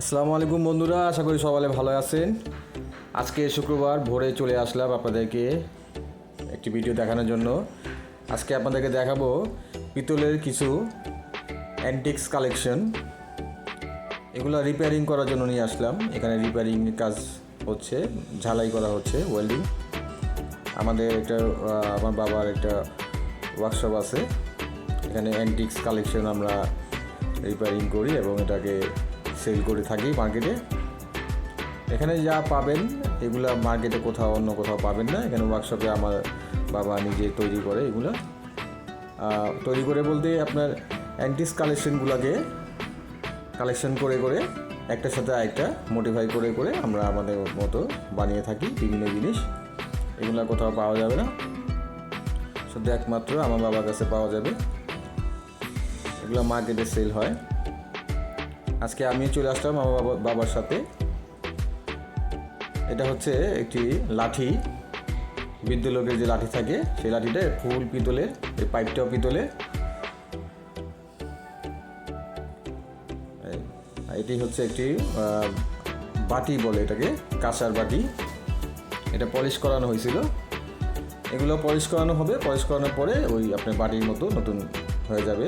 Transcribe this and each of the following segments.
আসসালামু আলাইকুম বন্ধুরা, আশা করি সবাই ভালো আছেন। আজকে শুক্রবার, ভোরে চলে আসলাম আপনাদেরকে একটি ভিডিও দেখানোর জন্য। আজকে আপনাদেরকে দেখাবো পিতলের কিছু অ্যান্টিক্স কালেকশন এগুলো রিপেয়ারিং করার জন্য নিয়ে আসলাম। এখানে রিপেয়ারিং কাজ হচ্ছে, ঝালাই করা হচ্ছে ওয়েল্ডিং আমাদের একটা আমার বাবার একটা ওয়ার্কশপ আছে। এখানে অ্যান্টিক্স কালেকশন আমরা রিপেয়ারিং করি এবং এটাকে সেল করে থাকি মার্কেটে এখানে যা পাবেন, এগুলা মার্কেটে কোথাও, অন্য কোথাও পাবেন না। এখানে ওয়ার্কশপে আমার বাবা নিজে তৈরি করে এগুলো। তৈরি করে বলতে আপনার অ্যান্টিস কালেকশনগুলোকে কালেকশন করে করে, একটার সাথে আরেকটা মোটিফাই করে করে আমরা আমাদের মতো বানিয়ে থাকি বিভিন্ন জিনিস। এগুলো কোথাও পাওয়া যাবে না। শুধু একমাত্র আমার বাবার কাছে পাওয়া যাবে। এগুলো মার্কেটে সেল হয়। আজকে আমি চলে আসলাম আমার বাবা বাবার সাথে। এটা হচ্ছে একটি লাঠি। বৃদ্ধ লোকের যে লাঠি থাকে সেই লাঠিটা ফুল পিতলের এই পাইপটাও পিতলের এই, এটি হচ্ছে একটি বাটি বলে এটাকে কাঁসার বাটি। এটা পলিশ করানো হয়েছিল। এগুলো পলিশ করানো হবে পলিশ করানোর পরে ওই আপনার বাটির মতো নতুন হয়ে যাবে।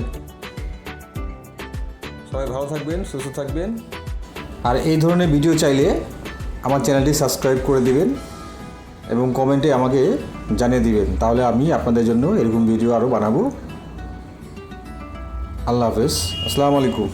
সবাই ভালো থাকবেন, সুস্থ থাকবেন। আর এই ধরনের ভিডিও চাইলে আমার চ্যানেলটি সাবস্ক্রাইব করে দিবেন এবং কমেন্টে আমাকে জানিয়ে দিবেন। তাহলে আমি আপনাদের জন্য এরকম ভিডিও আরও বানাবো। আল্লাহ হাফেজ। আসসালামু আলাইকুম।